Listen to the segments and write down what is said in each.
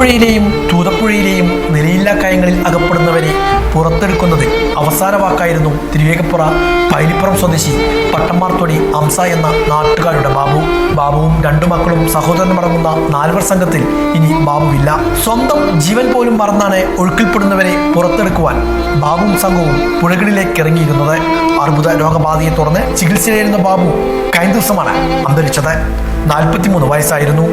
ബാർദപ്പുഴയിലെയും തൂതപ്പുഴയിലെയും നിലയില്ലാ കായങ്ങളിൽ അകപ്പെടുന്നവരെ പുറത്തെടുക്കുന്നത് അവസാന വാക്കായിരുന്നു തിരുവേഗപ്പുറ പൈലിപ്പുറം സ്വദേശി പട്ടമ്മാർത്തോടി അംസ എന്ന നാട്ടുകാരുടെ ബാബു. ബാബുവും രണ്ടു മക്കളും സഹോദരനുമടങ്ങുന്ന നാലുവർ സംഘത്തിൽ ഇനി ബാബുവില്ല. സ്വന്തം ജീവൻ പോലും മറന്നാണ് ഒഴുക്കിൽപ്പെടുന്നവരെ പുറത്തെടുക്കുവാൻ ബാബുവും സംഘവും പുഴകളിലേക്ക് ഇറങ്ങിയിരുന്നത്. അർബുദ രോഗബാധയെ തുടർന്ന് ചികിത്സയിലായിരുന്ന ബാബു കഴിഞ്ഞ ദിവസമാണ് അന്തരിച്ചത്. നാൽപ്പത്തിമൂന്ന് വയസ്സായിരുന്നു.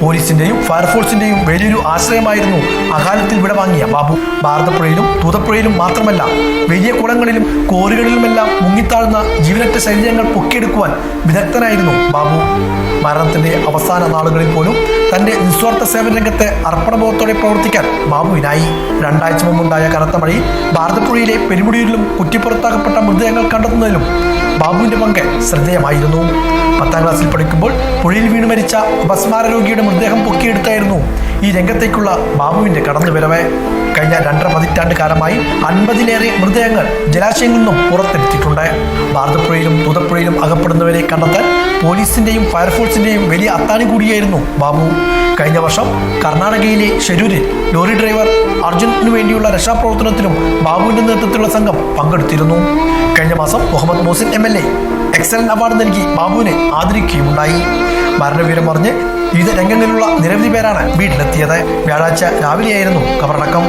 പോലീസിന്റെയും ഫയർഫോഴ്സിന്റെയും വലിയൊരു ആശ്രയമായിരുന്നു അകാലത്തിൽ വിട വാങ്ങിയ ബാബു. ഭാരതപ്പുഴയിലും തൂതപ്പുഴയിലും മാത്രമല്ല വലിയ കുളങ്ങളിലും കോറുകളിലുമെല്ലാം മുങ്ങിത്താഴ്ന്ന ജീവനറ്റ ശരീരങ്ങൾ പൊക്കിയെടുക്കുവാൻ വിദഗ്ധനായിരുന്നു ബാബു. മരണത്തിന്റെ അവസാന നാളുകളിൽ പോലും തന്റെ നിസ്വാർത്ഥ സേവന രംഗത്ത് അർപ്പണബോധത്തോടെ പ്രവർത്തിക്കാൻ ബാബുവിനായി. രണ്ടാഴ്ച മുമ്പുണ്ടായ കനത്ത മഴയിൽ ഭാരതപ്പുഴയിലെ പെരുമുടിയിലും കുറ്റിപ്പുറത്താക്കപ്പെട്ട മൃതദേഹങ്ങൾ കണ്ടെത്തുന്നതിലും ബാബുവിന്റെ പങ്ക് ശ്രദ്ധേയമായിരുന്നു. പത്താം ക്ലാസ്സിൽ പഠിക്കുമ്പോൾ പുഴയിൽ വീണ് മരിച്ച അപസ്മാര രോഗിയുടെ മൃതദേഹം പൊക്കിയെടുത്തായിരുന്നു. ഈ രംഗത്തേക്കുള്ള ബാബുവിന്റെ കടന്നുവരവ് കഴിഞ്ഞ രണ്ടര പതിറ്റാണ്ട് കാലമായി അൻപതിലേറെ മൃതദേഹങ്ങൾ ജലാശയങ്ങളിൽ നിന്നും പുറത്തെടുത്തിട്ടുണ്ട്. ഭാരതപ്പുഴയിലും തൂതപ്പുഴയിലും അകപ്പെടുന്നവരെ കണ്ടെത്താൻ പോലീസിന്റെയും ഫയർഫോഴ്സിന്റെയും വലിയ അത്താണി കൂടിയായിരുന്നു ബാബു. കഴിഞ്ഞ വർഷം കർണാടകയിലെ ഷെരൂരിൽ ലോറി ഡ്രൈവർ അർജുനു വേണ്ടിയുള്ള രക്ഷാപ്രവർത്തനത്തിലും ബാബുവിന്റെ നേതൃത്വത്തിലുള്ള സംഘം പങ്കെടുത്തിരുന്നു. കഴിഞ്ഞ മാസം Muhammad Mohsin M L A excellent award നൽകി ബാബുവിനെ ആദരിക്കുകയുണ്ടായി മരണവിവരം പറഞ്ഞ് വിവിധ രംഗങ്ങളിലുള്ള നിരവധി പേരാണ് വീട്ടിലെത്തിയത്. വ്യാഴാഴ്ച രാവിലെയായിരുന്നു കബറടക്കം